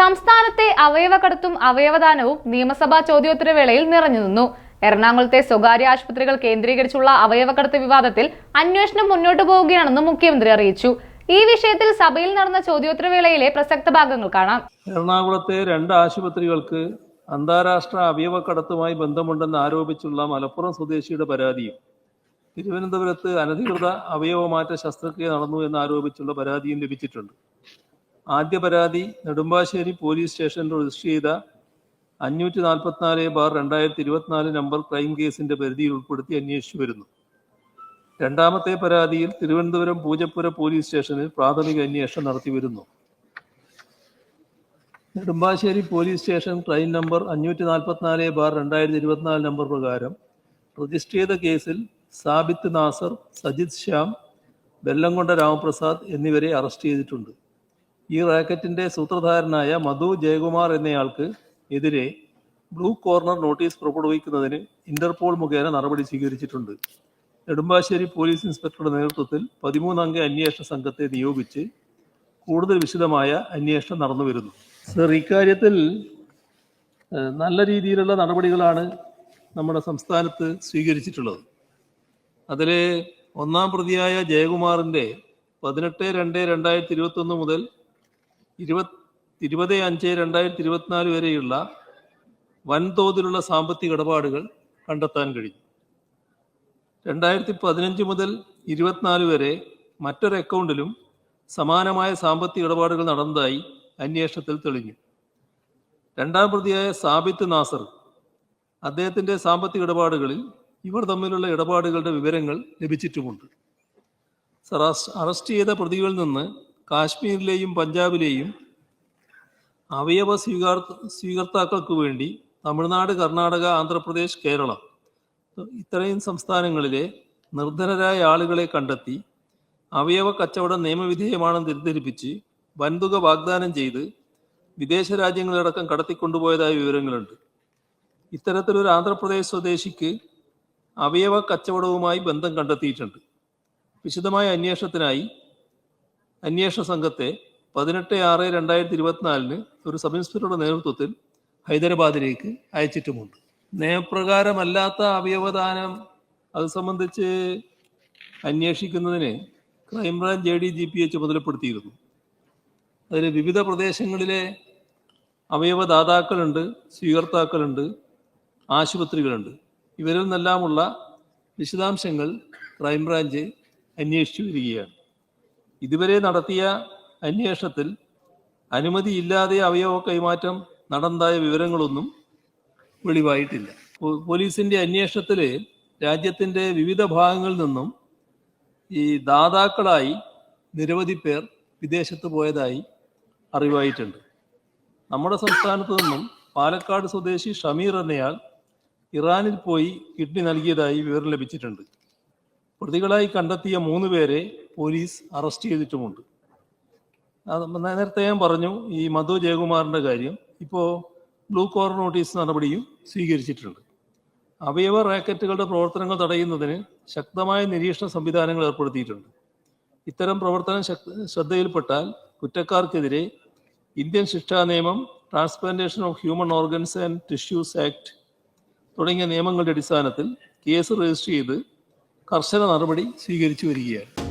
സംസ്ഥാനത്തെ അവയവകടത്തും അവയവദാനവും നിയമസഭാ ചോദ്യോത്തരവേളയിൽ നിറഞ്ഞു നിന്നു. എറണാകുളത്തെ സ്വകാര്യ ആശുപത്രികൾ കേന്ദ്രീകരിച്ചുള്ള അവയവകടത്ത് വിവാദത്തിൽ അന്വേഷണം മുന്നോട്ടു പോവുകയാണെന്ന് മുഖ്യമന്ത്രി അറിയിച്ചു. ഈ വിഷയത്തിൽ സഭയിൽ നടന്ന ചോദ്യോത്തരവേളയിലെ പ്രസക്ത ഭാഗങ്ങൾ കാണാം. എറണാകുളത്തെ രണ്ട് ആശുപത്രികൾക്ക് അന്താരാഷ്ട്ര അവയവക്കടത്തുമായി ബന്ധമുണ്ടെന്ന് ആരോപിച്ചുള്ള മലപ്പുറം സ്വദേശിയുടെ പരാതിയും തിരുവനന്തപുരത്ത് അനധികൃത അവയവമാറ്റ ശസ്ത്രക്രിയ നടന്നു എന്ന് ആരോപിച്ചുള്ള പരാതിയും ലഭിച്ചിട്ടുണ്ട്. ആദ്യ പരാതി നെടുമ്പാശ്ശേരി പോലീസ് സ്റ്റേഷനിൽ രജിസ്റ്റർ ചെയ്ത അഞ്ഞൂറ്റി നാൽപ്പത്തിനാല് ബാർ രണ്ടായിരത്തി ഇരുപത്തിനാല് നമ്പർ ക്രൈം കേസിന്റെ പരിധിയിൽ ഉൾപ്പെടുത്തി അന്വേഷിച്ചു വരുന്നു. രണ്ടാമത്തെ പരാതിയിൽ തിരുവനന്തപുരം പൂജപ്പുര പോലീസ് സ്റ്റേഷനിൽ പ്രാഥമിക അന്വേഷണം നടത്തി വരുന്നു. Nedumbassery police station crime number അഞ്ഞൂറ്റി നാൽപ്പത്തിനാല് ബാർ രണ്ടായിരത്തി ഇരുപത്തിനാല് നമ്പർ പ്രകാരം രജിസ്റ്റർ ചെയ്ത കേസിൽ സാബിത്ത് നാസർ സജിത് ശ്യാം വെല്ലംകൊണ്ട രാമപ്രസാദ് എന്നിവരെ അറസ്റ്റ് ചെയ്തിട്ടുണ്ട്. ഈ റാക്കറ്റിന്റെ സൂത്രധാരനായ മധു ജയകുമാർ എന്നയാൾക്ക് എതിരെ ബ്ലൂ കോർണർ നോട്ടീസ് പുറപ്പെടുവിക്കുന്നതിന് ഇന്റർപോൾ മുഖേന നടപടി സ്വീകരിച്ചിട്ടുണ്ട്. നെടുമ്പാശ്ശേരി പോലീസ് ഇൻസ്പെക്ടറുടെ നേതൃത്വത്തിൽ പതിമൂന്നംഗ അന്വേഷണ സംഘത്തെ നിയോഗിച്ച് കൂടുതൽ വിശദമായ അന്വേഷണം നടന്നു വരുന്നു. സർ ഇക്കാര്യത്തിൽ നല്ല രീതിയിലുള്ള നടപടികളാണ് നമ്മുടെ സംസ്ഥാനത്ത് സ്വീകരിച്ചിട്ടുള്ളത്. അതിൽ ഒന്നാം പ്രതിയായ ജയകുമാറിന്റെ പതിനെട്ട് രണ്ട് രണ്ടായിരത്തി ഇരുപത്തൊന്ന് മുതൽ ഇരുപത് ഇരുപത് അഞ്ച് രണ്ടായിരത്തി ഇരുപത്തിനാല് വരെയുള്ള വൻതോതിലുള്ള സാമ്പത്തിക ഇടപാടുകൾ കണ്ടെത്താൻ കഴിഞ്ഞു. രണ്ടായിരത്തി പതിനഞ്ച് മുതൽ ഇരുപത്തിനാല് വരെ മറ്റൊരു അക്കൗണ്ടിലും സമാനമായ സാമ്പത്തിക ഇടപാടുകൾ നടന്നതായി അന്വേഷണത്തിൽ തെളിഞ്ഞു. രണ്ടാം പ്രതിയായ സാബിത്ത് നാസർ അദ്ദേഹത്തിന്റെ സാമ്പത്തിക ഇടപാടുകളിൽ ഇവർ തമ്മിലുള്ള ഇടപാടുകളുടെ വിവരങ്ങൾ ലഭിച്ചിട്ടുമുണ്ട്. അറസ്റ്റ് ചെയ്ത പ്രതികളിൽ നിന്ന് കാശ്മീരിലെയും പഞ്ചാബിലെയും അവയവ സ്വീകാർ സ്വീകർത്താക്കൾക്ക് വേണ്ടി തമിഴ്നാട് കർണാടക ആന്ധ്രാപ്രദേശ് കേരളം ഇത്രയും സംസ്ഥാനങ്ങളിലെ നിർധനരായ ആളുകളെ കണ്ടെത്തി അവയവ കച്ചവടം നിയമവിധേയമാണെന്ന് തിരിദ്ധരിപ്പിച്ച് വൻതുക വാഗ്ദാനം ചെയ്ത് വിദേശ രാജ്യങ്ങളടക്കം കടത്തിക്കൊണ്ടുപോയതായ വിവരങ്ങളുണ്ട്. ഇത്തരത്തിലൊരു ആന്ധ്രാപ്രദേശ് സ്വദേശിക്ക് അവയവ കച്ചവടവുമായി ബന്ധം കണ്ടെത്തിയിട്ടുണ്ട്. വിശദമായ അന്വേഷണത്തിനായി അന്വേഷണ സംഘത്തെ പതിനെട്ട് ആറ് രണ്ടായിരത്തി ഇരുപത്തിനാലിന് ഒരു സബ് ഇൻസ്പെക്ടറുടെ നേതൃത്വത്തിൽ ഹൈദരാബാദിലേക്ക് അയച്ചിട്ടുമുണ്ട്. നിയമപ്രകാരമല്ലാത്ത അവയവദാനം അത് സംബന്ധിച്ച് അന്വേഷിക്കുന്നതിന് crime branch J D G P A ചുമതലപ്പെടുത്തിയിരുന്നു. അതിൽ വിവിധ പ്രദേശങ്ങളിലെ അവയവദാതാക്കളുണ്ട് സ്വീകർത്താക്കളുണ്ട് ആശുപത്രികളുണ്ട്. ഇവരിൽ നിന്നെല്ലാമുള്ള വിശദാംശങ്ങൾ ക്രൈംബ്രാഞ്ച് അന്വേഷിച്ചു വരികയാണ്. ഇതുവരെ നടത്തിയ അന്വേഷണത്തിൽ അനുമതിയില്ലാതെ അവയവ കൈമാറ്റം നടന്നതായ വിവരങ്ങളൊന്നും വെളിവായിട്ടില്ല. പോലീസിന്റെ അന്വേഷണത്തിൽ രാജ്യത്തിന്റെ വിവിധ ഭാഗങ്ങളിൽ നിന്നും ഈ ദാതാക്കളായി നിരവധി പേർ വിദേശത്ത് പോയതായി അറിവായിട്ടുണ്ട്. നമ്മുടെ സംസ്ഥാനത്തു നിന്നും പാലക്കാട് സ്വദേശി ഷമീർ എന്നയാൾ ഇറാനിൽ പോയി കിഡ്നി നൽകിയതായി വിവരം ലഭിച്ചിട്ടുണ്ട്. പ്രതികളായി കണ്ടെത്തിയ മൂന്ന് പേരെ പോലീസ് അറസ്റ്റ് ചെയ്തിട്ടുമുണ്ട്. നേരത്തെ ഞാൻ പറഞ്ഞു ഈ മധു ജയകുമാറിന്റെ കാര്യം. ഇപ്പോൾ ബ്ലൂ കോർ നോട്ടീസ് നടപടിയും സ്വീകരിച്ചിട്ടുണ്ട്. അവയവ റാക്കറ്റുകളുടെ പ്രവർത്തനങ്ങൾ തടയുന്നതിന് ശക്തമായ നിരീക്ഷണ സംവിധാനങ്ങൾ ഏർപ്പെടുത്തിയിട്ടുണ്ട്. ഇത്തരം പ്രവർത്തനം ശ്രദ്ധയിൽപ്പെട്ടാൽ കുറ്റക്കാർക്കെതിരെ ഇന്ത്യൻ ശിക്ഷാ നിയമം transplantation of human organs and tissues act തുടങ്ങിയ നിയമങ്ങളുടെ അടിസ്ഥാനത്തിൽ കേസ് രജിസ്റ്റർ ചെയ്ത് കർശന നടപടി സ്വീകരിച്ചു വരികയാണ്.